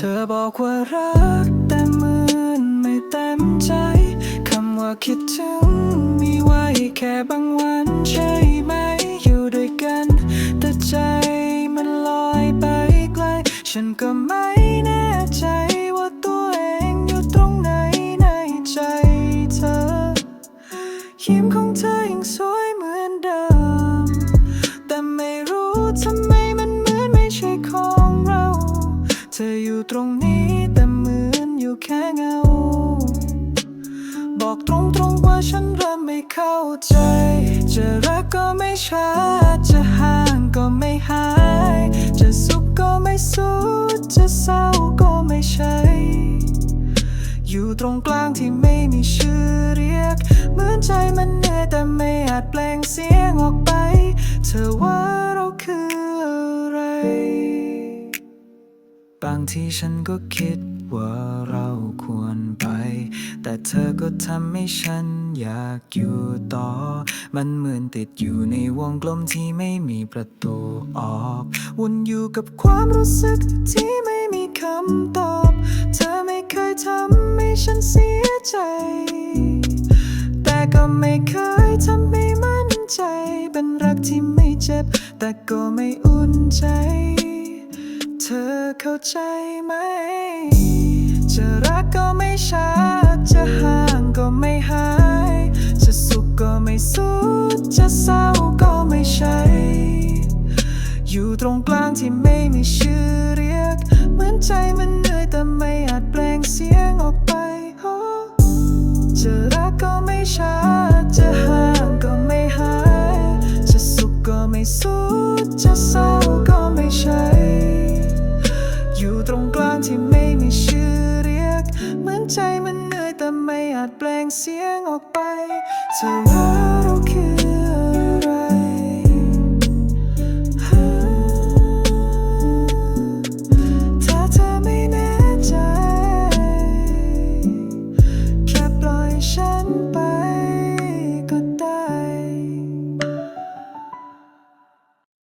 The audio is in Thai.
ธอบอกว่ารักแต่เหมือนไม่เต็มใจ คำว่าคิดถึงมีไว้แค่บางวันใช่ไหมอยู่ด้วยกัน แต่ใจมันลอยไปไกล ฉันก็ไม่แน่ใจว่าตัวเองอยู่ตรงไหนในใจเธอ ยิ้มของเธอ ธออยู่ตรงนี้แต่เหมือนอยู่แค่เงา บอกตรงๆว่าฉันเริ่มไม่เข้าใจ จะรักก็ไม่ชัดจะห่างก็ไม่หาย จะสุขก็ไม่สุดจะเศร้าก็ไม่ใช่ อยู่ตรงกลางที่ไม่มีชื่อเรียก เหมือนใจมันเหนื่อยแต่ไม่อาจแปลงเสียงออกไปางที่ฉันก็คิดว่าเราควรไป แต่เธอก็ทำให้ฉันอยากอยู่ต่อ มันเหมือนติดอยู่ในวงกลมที่ไม่มีประตูออกวนอยู่กับความรู้สึกที่ไม่มีคำตอบ เธอไม่เคยทำให้ฉันเสียใจ แต่ก็ไม่เคยทำให้มั่นใจ เป็นรักที่ไม่เจ็บ แต่ก็ไม่อุ่นใจ ธอเข้าใจไหม จะรักก็ไม่ชัด จะห่างก็ไม่หาย จะสุขก็ไม่สุด จะเศร้าก็ไม่ใช่ อยู่ตรงกลางที่ไม่มีชื่อเรียก เหมือนใจมันเหนื่อยแต่ไม่อาจแปลงเสียงออกไปโอ้จะรักก็ไม่ชัด จะห่างก็ไม่หาย จะสุขก็ไม่สุด จะ ใจมันเหนื่อยแต่ไม่อาจแปลงเสียงออกไปเธอ